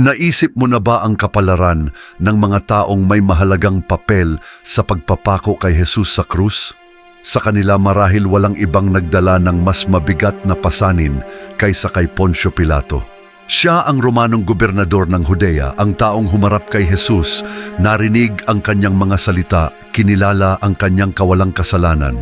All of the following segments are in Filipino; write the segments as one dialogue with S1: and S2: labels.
S1: Naisip mo na ba ang kapalaran ng mga taong may mahalagang papel sa pagpapako kay Jesus sa krus? Sa kanila marahil walang ibang nagdala ng mas mabigat na pasanin kaysa kay Poncio Pilato. Siya ang Romanong gobernador ng Judea, ang taong humarap kay Jesus, narinig ang kanyang mga salita, kinilala ang kanyang kawalang kasalanan.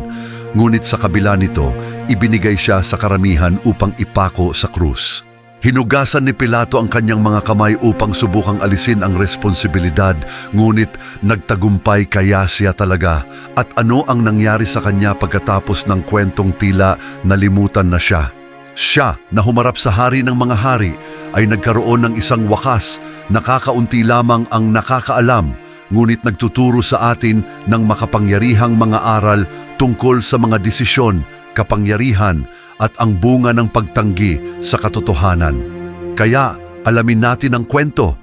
S1: Ngunit sa kabila nito, ibinigay siya sa karamihan upang ipako sa krus. Hinugasan ni Pilato ang kanyang mga kamay upang subukang alisin ang responsibilidad, ngunit nagtagumpay kaya siya talaga. At ano ang nangyari sa kanya pagkatapos ng kwentong tila nalimutan na siya? Siya na humarap sa hari ng mga hari ay nagkaroon ng isang wakas, nakakaunti lamang ang nakakaalam, ngunit nagtuturo sa atin ng makapangyarihang mga aral tungkol sa mga desisyon, kapangyarihan at ang bunga ng pagtanggi sa katotohanan. Kaya alamin natin ang kwento.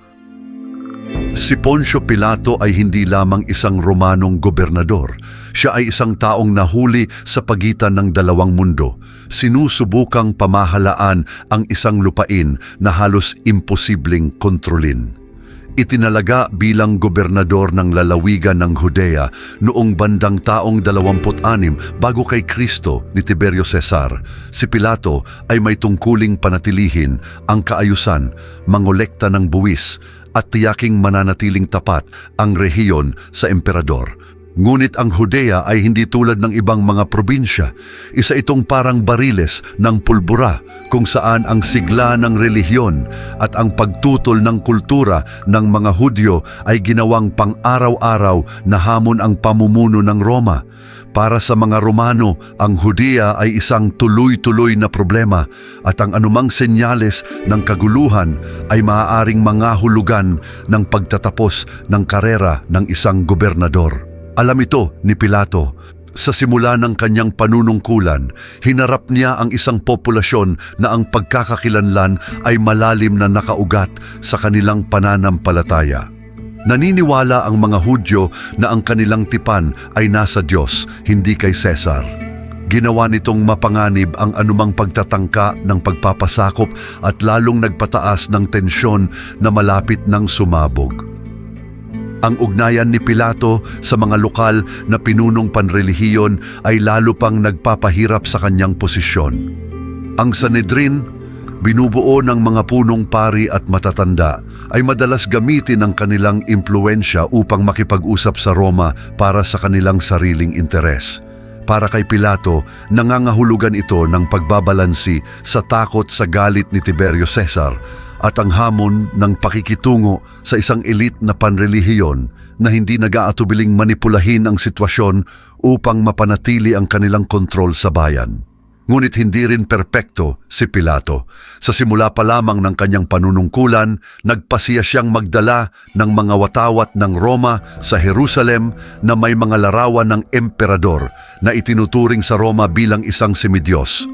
S1: Si Poncio Pilato ay hindi lamang isang Romanong gobernador. Siya ay isang taong nahuli sa pagitan ng dalawang mundo. Sinusubukang pamahalaan ang isang lupain na halos imposibleng kontrolin. Itinalaga bilang gobernador ng lalawigan ng Judea noong bandang taong 26 bago kay Kristo ni Tiberio Cesar. Si Pilato ay may tungkuling panatilihin ang kaayusan, mangolekta ng buwis at tiyaking mananatiling tapat ang rehiyon sa emperador. Ngunit ang Judea ay hindi tulad ng ibang mga probinsya. Isa itong parang bariles ng pulbura kung saan ang sigla ng relihiyon at ang pagtutol ng kultura ng mga Hudyo ay ginawang pang-araw-araw na hamon ang pamumuno ng Roma. Para sa mga Romano, ang Hudiya ay isang tuloy-tuloy na problema at ang anumang senyales ng kaguluhan ay maaaring mangahulugan ng pagtatapos ng karera ng isang gobernador. Alam ito ni Pilato. Sa simula ng kanyang panunungkulan, hinarap niya ang isang populasyon na ang pagkakakilanlan ay malalim na nakaugat sa kanilang pananampalataya. Naniniwala ang mga Hudyo na ang kanilang tipan ay nasa Diyos, hindi kay Cesar. Ginawa nitong mapanganib ang anumang pagtatangka ng pagpapasakop at lalong nagpataas ng tensyon na malapit ng sumabog. Ang ugnayan ni Pilato sa mga lokal na pinunong panrelihiyon ay lalo pang nagpapahirap sa kanyang posisyon. Ang Sanedrin, binubuo ng mga punong pari at matatanda, ay madalas gamitin ang kanilang impluensya upang makipag-usap sa Roma para sa kanilang sariling interes. Para kay Pilato, nangangahulugan ito ng pagbabalansi sa takot sa galit ni Tiberio Cesar at ang hamon ng pakikitungo sa isang elite na panrelihiyon na hindi nag-aatubiling manipulahin ang sitwasyon upang mapanatili ang kanilang kontrol sa bayan. Ngunit hindi rin perpekto si Pilato. Sa simula pa lamang ng kanyang panunungkulan, nagpasiya siyang magdala ng mga watawat ng Roma sa Jerusalem na may mga larawan ng emperador na itinuturing sa Roma bilang isang semidyos.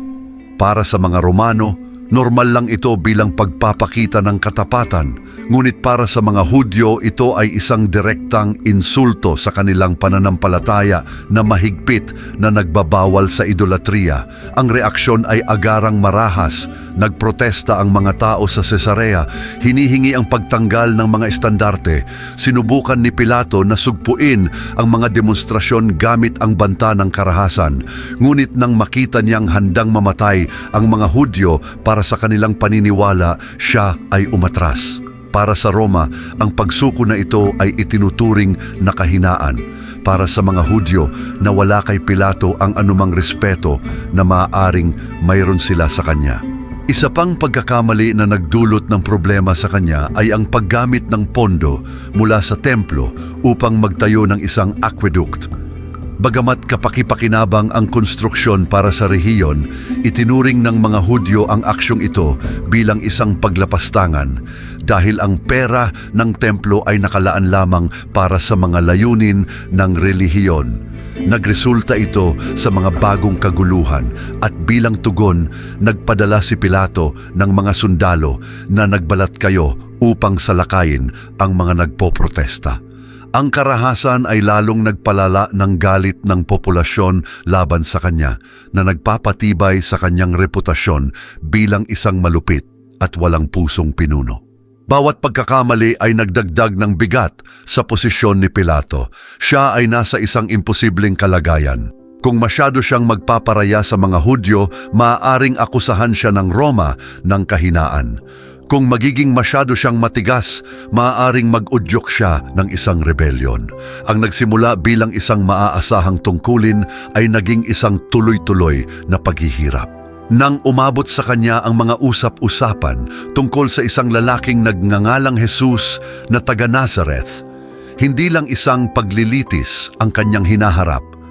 S1: Para sa mga Romano, normal lang ito bilang pagpapakita ng katapatan, ngunit para sa mga Hudyo ito ay isang direktang insulto sa kanilang pananampalataya na mahigpit na nagbabawal sa idolatriya. Ang reaksyon ay agarang marahas. Nagprotesta ang mga tao sa Cesarea, hinihingi ang pagtanggal ng mga estandarte. Sinubukan ni Pilato na sugpuin ang mga demonstrasyon gamit ang banta ng karahasan. Ngunit nang makita niyang handang mamatay ang mga Hudyo para sa kanilang paniniwala, siya ay umatras. Para sa Roma, ang pagsuko na ito ay itinuturing na kahinaan. Para sa mga Hudyo na wala kay Pilato ang anumang respeto na maaaring mayroon sila sa kanya. Isa pang pagkakamali na nagdulot ng problema sa kanya ay ang paggamit ng pondo mula sa templo upang magtayo ng isang aqueduct. Bagamat kapakipakinabang ang konstruksyon para sa rehiyon, itinuring ng mga Hudyo ang aksyong ito bilang isang paglapastangan dahil ang pera ng templo ay nakalaan lamang para sa mga layunin ng relihiyon. Nagresulta ito sa mga bagong kaguluhan at bilang tugon, nagpadala si Pilato ng mga sundalo na nagbalat kayo upang salakayin ang mga nagpoprotesta. Ang karahasan ay lalong nagpalala ng galit ng populasyon laban sa kanya na nagpapatibay sa kanyang reputasyon bilang isang malupit at walang pusong pinuno. Bawat pagkakamali ay nagdagdag ng bigat sa posisyon ni Pilato. Siya ay nasa isang imposibleng kalagayan. Kung masyado siyang magpaparaya sa mga Hudyo, maaaring akusahan siya ng Roma ng kahinaan. Kung magiging masyado siyang matigas, maaaring mag-udyok siya ng isang rebellion. Ang nagsimula bilang isang maaasahang tungkulin ay naging isang tuloy-tuloy na paghihirap. Nang umabot sa kanya ang mga usap-usapan tungkol sa isang lalaking nagngangalang Jesus na taga Nazareth, hindi lang isang paglilitis ang kanyang hinaharap.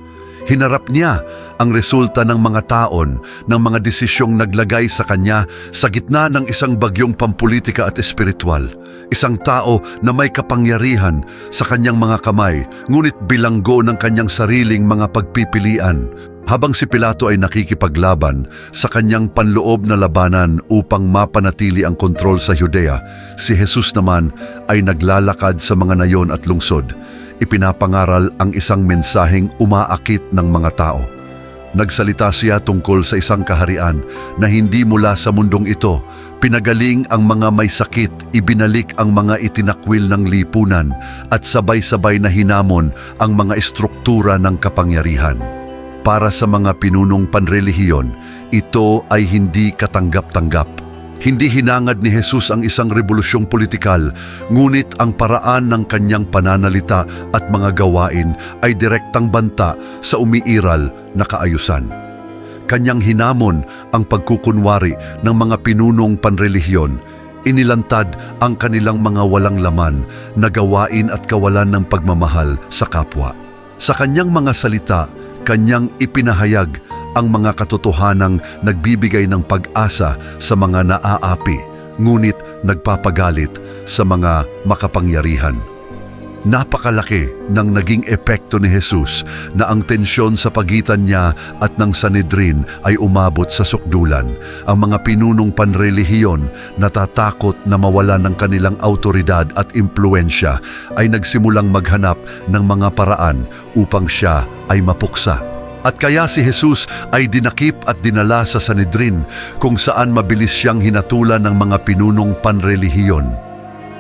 S1: Hinarap niya ang resulta ng mga taon ng mga desisyong naglagay sa kanya sa gitna ng isang bagyong pampolitika at espiritual. Isang tao na may kapangyarihan sa kanyang mga kamay, ngunit bilanggo ng kanyang sariling mga pagpipilian. Habang si Pilato ay nakikipaglaban sa kanyang panloob na labanan upang mapanatili ang kontrol sa Judea, si Jesus naman ay naglalakad sa mga nayon at lungsod ipinapangaral ang isang mensaheng umaakit ng mga tao. Nagsalita siya tungkol sa isang kaharian na hindi mula sa mundong ito, pinagaling ang mga may sakit, ibinalik ang mga itinakwil ng lipunan at sabay-sabay na hinamon ang mga estruktura ng kapangyarihan. Para sa mga pinunong panrelihiyon, ito ay hindi katanggap-tanggap hindi hinangad ni Jesus ang isang revolusyong politikal, ngunit ang paraan ng kanyang pananalita at mga gawain ay direktang banta sa umiiral na kaayusan. Kanyang hinamon ang pagkukunwari ng mga pinunong panrelihiyon, inilantad ang kanilang mga walang laman na gawain at kawalan ng pagmamahal sa kapwa. Sa kanyang mga salita, kanyang ipinahayag ang mga katotohanang nagbibigay ng pag-asa sa mga naaapi, ngunit nagpapagalit sa mga makapangyarihan. Napakalaki ng naging epekto ni Jesus na ang tensyon sa pagitan niya at ng Sanedrin ay umabot sa sukdulan. Ang mga pinunong panrelihiyon natatakot na mawala ng kanilang autoridad at impluensya ay nagsimulang maghanap ng mga paraan upang siya ay mapuksa. At kaya si Jesus ay dinakip at dinala sa Sanedrin kung saan mabilis siyang hinatulan ng mga pinunong panrelihiyon.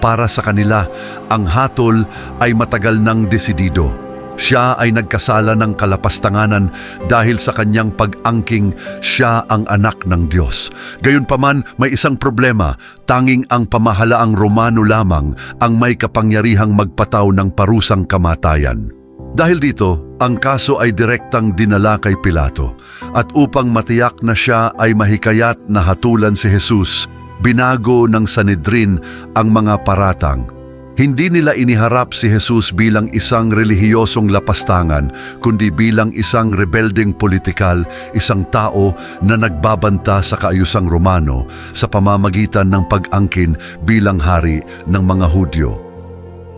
S1: Para sa kanila, ang hatol ay matagal nang desidido. Siya ay nagkasala ng kalapastanganan dahil sa kanyang pag-angking siya ang anak ng Diyos. Gayunpaman, may isang problema, tanging ang pamahalaang Romano lamang ang may kapangyarihang magpataw ng parusang kamatayan. Dahil dito, ang kaso ay direktang dinala kay Pilato at upang matiyak na siya ay mahikayat na hatulan si Jesus, binago ng Sanedrin ang mga paratang. Hindi nila iniharap si Jesus bilang isang relihiyosong lapastangan, kundi bilang isang rebelding politikal, isang tao na nagbabanta sa kaayusang Romano sa pamamagitan ng pag-angkin bilang hari ng mga Hudyo.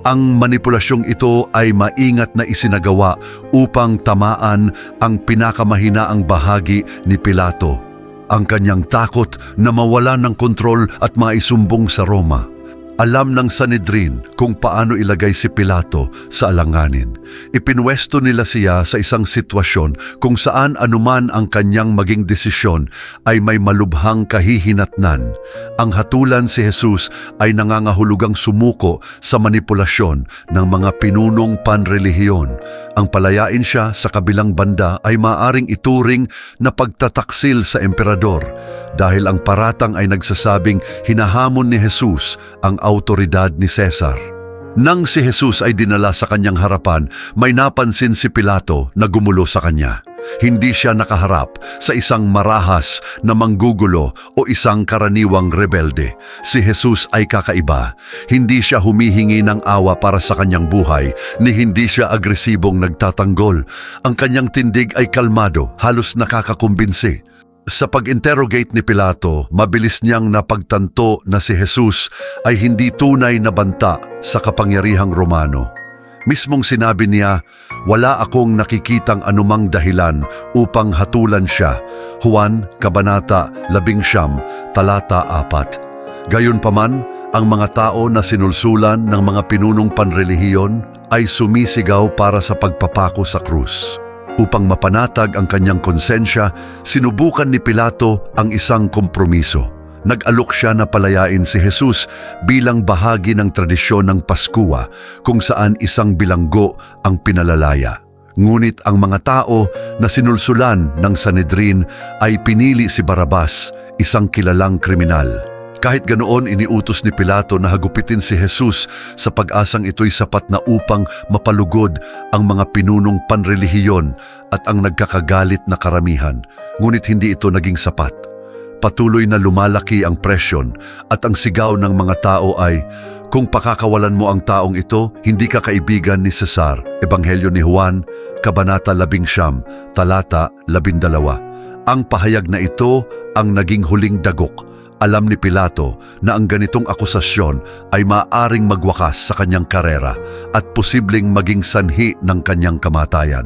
S1: Ang manipulasyong ito ay maingat na isinagawa upang tamaan ang pinakamahinaang bahagi ni Pilato, ang kanyang takot na mawala ng kontrol at maisumbong sa Roma. Alam ng Sanedrin kung paano ilagay si Pilato sa alanganin. Ipinwesto nila siya sa isang sitwasyon kung saan anuman ang kanyang maging desisyon ay may malubhang kahihinatnan. Ang hatulan si Jesus ay nangangahulugang sumuko sa manipulasyon ng mga pinunong panrelihiyon. Ang palayain siya sa kabilang banda ay maaring ituring na pagtataksil sa emperador dahil ang paratang ay nagsasabing hinahamon ni Jesus ang autoridad ni Cesar. Nang si Jesus ay dinala sa kanyang harapan, may napansin si Pilato na gumulo sa kanya. Hindi siya nakaharap sa isang marahas na manggugulo o isang karaniwang rebelde. Si Jesus ay kakaiba. Hindi siya humihingi ng awa para sa kanyang buhay, ni hindi siya agresibong nagtatanggol. Ang kanyang tindig ay kalmado, halos nakakakumbinsi. Sa pag-interrogate ni Pilato, mabilis niyang napagtanto na si Jesus ay hindi tunay na banta sa kapangyarihang Romano. Mismong sinabi niya, wala akong nakikitang anumang dahilan upang hatulan siya. Juan, Kabanata, Labing Siyam, Talata 4. Gayunpaman, ang mga tao na sinulsulan ng mga pinunong panrelihiyon ay sumisigaw para sa pagpapako sa krus. Upang mapanatag ang kanyang konsensya, sinubukan ni Pilato ang isang kompromiso. nag-alok siya na palayain si Jesus bilang bahagi ng tradisyon ng Paskua kung saan isang bilanggo ang pinalalaya. Ngunit ang mga tao na sinulsulan ng Sanedrin ay pinili si Barabas, isang kilalang kriminal. Kahit ganoon iniutos ni Pilato na hagupitin si Jesus sa pag-asang ito'y sapat na upang mapalugod ang mga pinunong panrelihiyon at ang nagkakagalit na karamihan. Ngunit hindi ito naging sapat. Patuloy na lumalaki ang presyon at ang sigaw ng mga tao ay, Kung pakakawalan mo ang taong ito, hindi ka kaibigan ni Cesar. Ebanghelyo ni Juan, Kabanata 11, Talata 12. Ang pahayag na ito ang naging huling dagok alam ni Pilato na ang ganitong akusasyon ay maaring magwakas sa kanyang karera at posibleng maging sanhi ng kanyang kamatayan.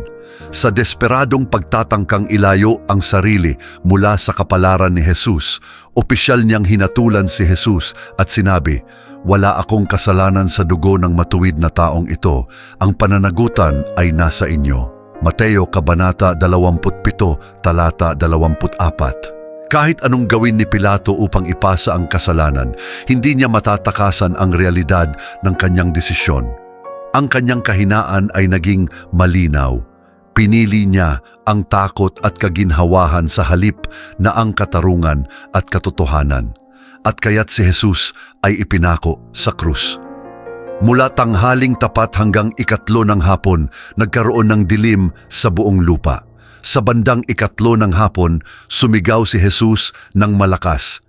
S1: Sa desperadong pagtatangkang ilayo ang sarili mula sa kapalaran ni Jesus, opisyal niyang hinatulan si Jesus at sinabi, Wala akong kasalanan sa dugo ng matuwid na taong ito. Ang pananagutan ay nasa inyo. Mateo Kabanata 27, Talata 24 kahit anong gawin ni Pilato upang ipasa ang kasalanan, hindi niya matatakasan ang realidad ng kanyang desisyon. Ang kanyang kahinaan ay naging malinaw. Pinili niya ang takot at kaginhawahan sa halip na ang katarungan at katotohanan. At kaya't si Jesus ay ipinako sa krus. Mula tanghaling tapat hanggang ikatlo ng hapon, nagkaroon ng dilim sa buong lupa. Sa bandang ikatlo ng hapon, sumigaw si Jesus ng malakas,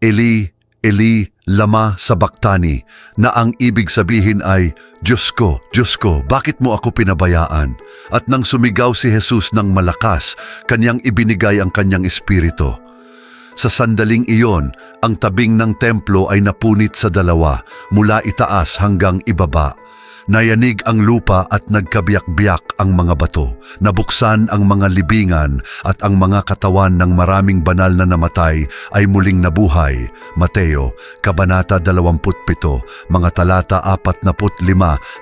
S1: Eli, Eli, lama sabaktani, na ang ibig sabihin ay, Diyos ko, Diyos ko, bakit mo ako pinabayaan? At nang sumigaw si Jesus ng malakas, kanyang ibinigay ang kanyang espiritu. Sa sandaling iyon, ang tabing ng templo ay napunit sa dalawa, mula itaas hanggang ibaba. Nayanig ang lupa at nagkabiyak-biyak ang mga bato. Nabuksan ang mga libingan at ang mga katawan ng maraming banal na namatay ay muling nabuhay. Mateo, Kabanata 27, mga talata 45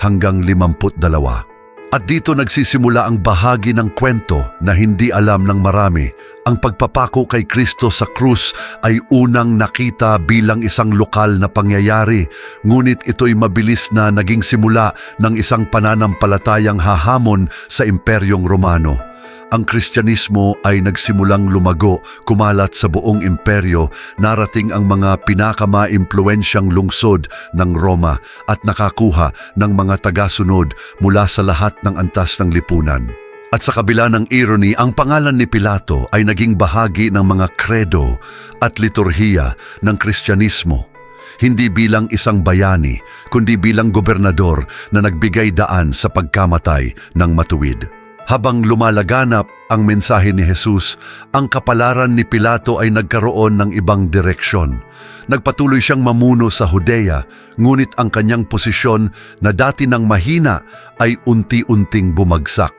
S1: hanggang 52. At dito nagsisimula ang bahagi ng kwento na hindi alam ng marami. Ang pagpapako kay Kristo sa krus ay unang nakita bilang isang lokal na pangyayari, ngunit ito'y mabilis na naging simula ng isang pananampalatayang hahamon sa Imperyong Romano ang Kristyanismo ay nagsimulang lumago, kumalat sa buong imperyo, narating ang mga pinakama-impluensyang lungsod ng Roma at nakakuha ng mga tagasunod mula sa lahat ng antas ng lipunan. At sa kabila ng irony, ang pangalan ni Pilato ay naging bahagi ng mga kredo at liturhiya ng Kristyanismo hindi bilang isang bayani, kundi bilang gobernador na nagbigay daan sa pagkamatay ng matuwid. Habang lumalaganap ang mensahe ni Jesus, ang kapalaran ni Pilato ay nagkaroon ng ibang direksyon. Nagpatuloy siyang mamuno sa Judea, ngunit ang kanyang posisyon na dati nang mahina ay unti-unting bumagsak.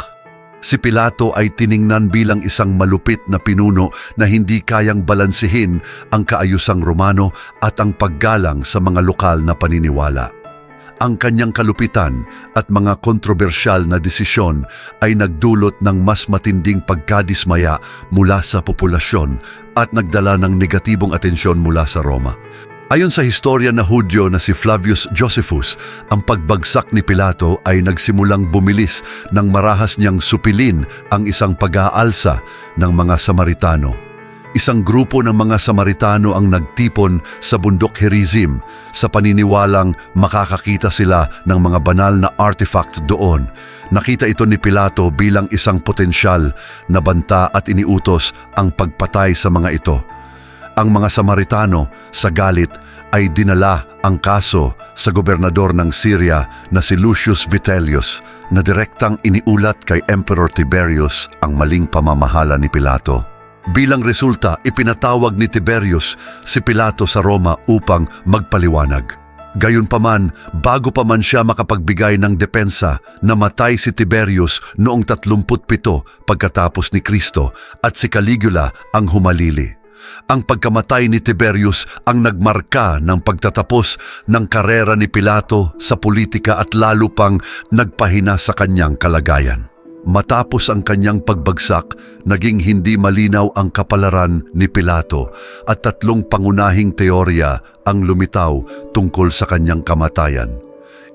S1: Si Pilato ay tiningnan bilang isang malupit na pinuno na hindi kayang balansihin ang kaayusang Romano at ang paggalang sa mga lokal na paniniwala. Ang kanyang kalupitan at mga kontrobersyal na desisyon ay nagdulot ng mas matinding pagkadismaya mula sa populasyon at nagdala ng negatibong atensyon mula sa Roma. Ayon sa historia na Hudyo na si Flavius Josephus, ang pagbagsak ni Pilato ay nagsimulang bumilis nang marahas niyang supilin ang isang pag-aalsa ng mga Samaritano. Isang grupo ng mga Samaritano ang nagtipon sa bundok Herizim sa paniniwalang makakakita sila ng mga banal na artifact doon. Nakita ito ni Pilato bilang isang potensyal na banta at iniutos ang pagpatay sa mga ito. Ang mga Samaritano sa galit ay dinala ang kaso sa gobernador ng Syria na si Lucius Vitellius na direktang iniulat kay Emperor Tiberius ang maling pamamahala ni Pilato. Bilang resulta, ipinatawag ni Tiberius si Pilato sa Roma upang magpaliwanag. Gayunpaman, bago pa man siya makapagbigay ng depensa, namatay si Tiberius noong 37 pagkatapos ni Kristo at si Caligula ang humalili. Ang pagkamatay ni Tiberius ang nagmarka ng pagtatapos ng karera ni Pilato sa politika at lalo pang nagpahina sa kanyang kalagayan. Matapos ang kanyang pagbagsak, naging hindi malinaw ang kapalaran ni Pilato at tatlong pangunahing teorya ang lumitaw tungkol sa kanyang kamatayan.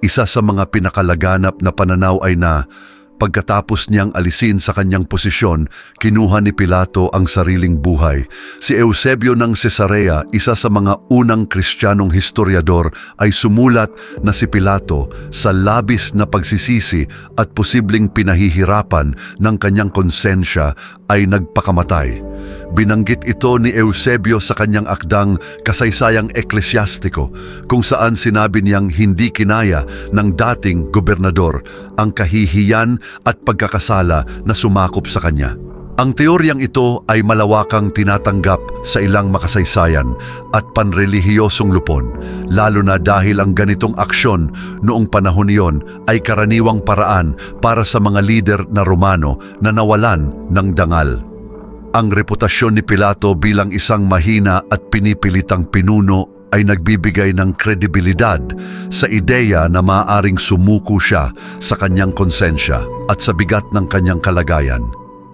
S1: Isa sa mga pinakalaganap na pananaw ay na Pagkatapos niyang alisin sa kanyang posisyon, kinuha ni Pilato ang sariling buhay. Si Eusebio ng Cesarea, isa sa mga unang kristyanong historiador, ay sumulat na si Pilato sa labis na pagsisisi at posibleng pinahihirapan ng kanyang konsensya ay nagpakamatay. Binanggit ito ni Eusebio sa kanyang akdang Kasaysayang Eklesyastiko kung saan sinabi niyang hindi kinaya ng dating gobernador ang kahihiyan at pagkakasala na sumakop sa kanya. Ang teoryang ito ay malawakang tinatanggap sa ilang makasaysayan at panrelihiyosong lupon, lalo na dahil ang ganitong aksyon noong panahon niyon ay karaniwang paraan para sa mga lider na Romano na nawalan ng dangal. Ang reputasyon ni Pilato bilang isang mahina at pinipilitang pinuno ay nagbibigay ng kredibilidad sa ideya na maaaring sumuko siya sa kanyang konsensya at sa bigat ng kanyang kalagayan.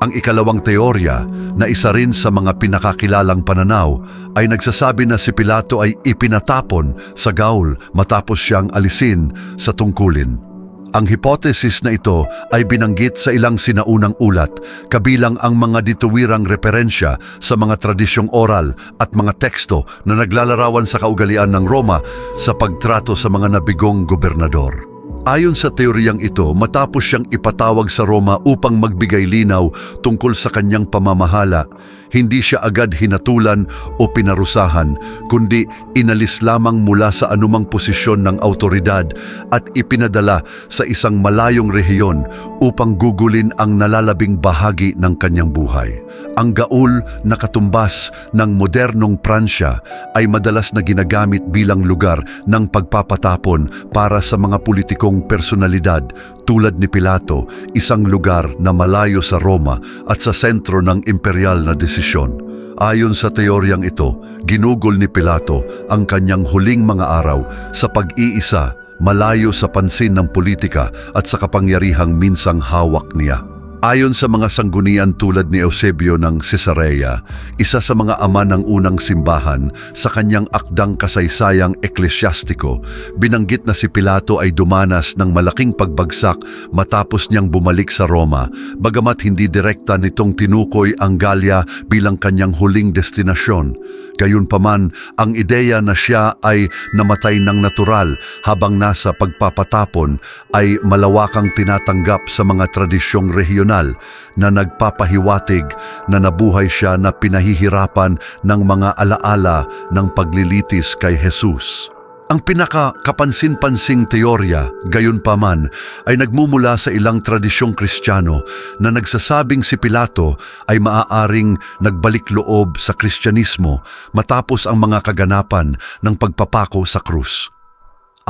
S1: Ang ikalawang teorya na isa rin sa mga pinakakilalang pananaw ay nagsasabi na si Pilato ay ipinatapon sa gaul matapos siyang alisin sa tungkulin. Ang hipotesis na ito ay binanggit sa ilang sinaunang ulat, kabilang ang mga dituwirang referensya sa mga tradisyong oral at mga teksto na naglalarawan sa kaugalian ng Roma sa pagtrato sa mga nabigong gobernador. Ayon sa teoryang ito, matapos siyang ipatawag sa Roma upang magbigay linaw tungkol sa kanyang pamamahala, hindi siya agad hinatulan o pinarusahan, kundi inalis lamang mula sa anumang posisyon ng autoridad at ipinadala sa isang malayong rehiyon upang gugulin ang nalalabing bahagi ng kanyang buhay. Ang gaul na katumbas ng modernong Pransya ay madalas na ginagamit bilang lugar ng pagpapatapon para sa mga politikong personalidad tulad ni Pilato, isang lugar na malayo sa Roma at sa sentro ng imperial na desisyon. Ayon sa teoryang ito, ginugol ni Pilato ang kanyang huling mga araw sa pag-iisa malayo sa pansin ng politika at sa kapangyarihang minsang hawak niya. Ayon sa mga sanggunian tulad ni Eusebio ng Cesarea, isa sa mga ama ng unang simbahan sa kanyang akdang kasaysayang eklesyastiko, binanggit na si Pilato ay dumanas ng malaking pagbagsak matapos niyang bumalik sa Roma, bagamat hindi direkta nitong tinukoy ang Galya bilang kanyang huling destinasyon. Gayunpaman, ang ideya na siya ay namatay ng natural habang nasa pagpapatapon ay malawakang tinatanggap sa mga tradisyong regional na nagpapahiwatig na nabuhay siya na pinahihirapan ng mga alaala ng paglilitis kay Jesus. Ang pinaka-kapansin-pansing teorya, gayon paman, ay nagmumula sa ilang tradisyong kristyano na nagsasabing si Pilato ay maaaring nagbalik loob sa kristyanismo matapos ang mga kaganapan ng pagpapako sa krus.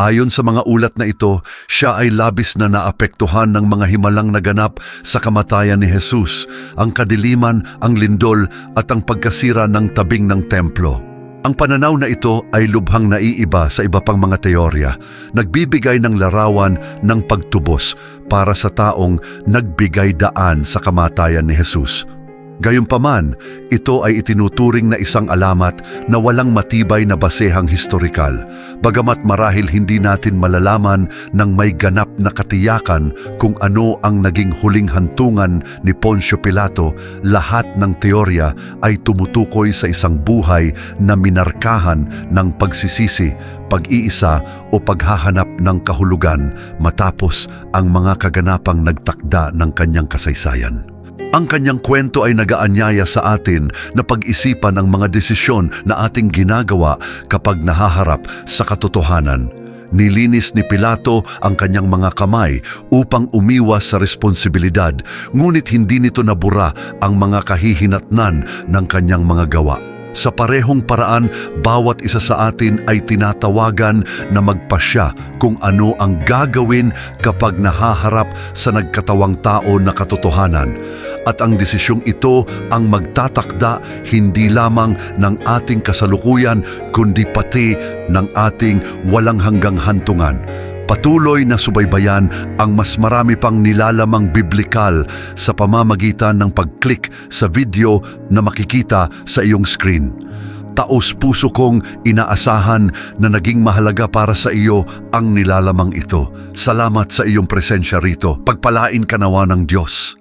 S1: Ayon sa mga ulat na ito, siya ay labis na naapektuhan ng mga himalang naganap sa kamatayan ni Jesus, ang kadiliman, ang lindol at ang pagkasira ng tabing ng templo. Ang pananaw na ito ay lubhang naiiba sa iba pang mga teorya, nagbibigay ng larawan ng pagtubos para sa taong nagbigay daan sa kamatayan ni Jesus. Gayunpaman, ito ay itinuturing na isang alamat na walang matibay na basehang historikal, bagamat marahil hindi natin malalaman ng may ganap na katiyakan kung ano ang naging huling hantungan ni Poncio Pilato, lahat ng teorya ay tumutukoy sa isang buhay na minarkahan ng pagsisisi, pag-iisa o paghahanap ng kahulugan matapos ang mga kaganapang nagtakda ng kanyang kasaysayan. Ang kanyang kwento ay nagaanyaya sa atin na pag-isipan ang mga desisyon na ating ginagawa kapag nahaharap sa katotohanan. Nilinis ni Pilato ang kanyang mga kamay upang umiwas sa responsibilidad, ngunit hindi nito nabura ang mga kahihinatnan ng kanyang mga gawa. Sa parehong paraan, bawat isa sa atin ay tinatawagan na magpasya kung ano ang gagawin kapag nahaharap sa nagkatawang tao na katotohanan. At ang desisyong ito ang magtatakda hindi lamang ng ating kasalukuyan kundi pati ng ating walang hanggang hantungan. Patuloy na subaybayan ang mas marami pang nilalamang biblikal sa pamamagitan ng pag-click sa video na makikita sa iyong screen. Taos puso kong inaasahan na naging mahalaga para sa iyo ang nilalamang ito. Salamat sa iyong presensya rito. Pagpalain ka nawa ng Diyos.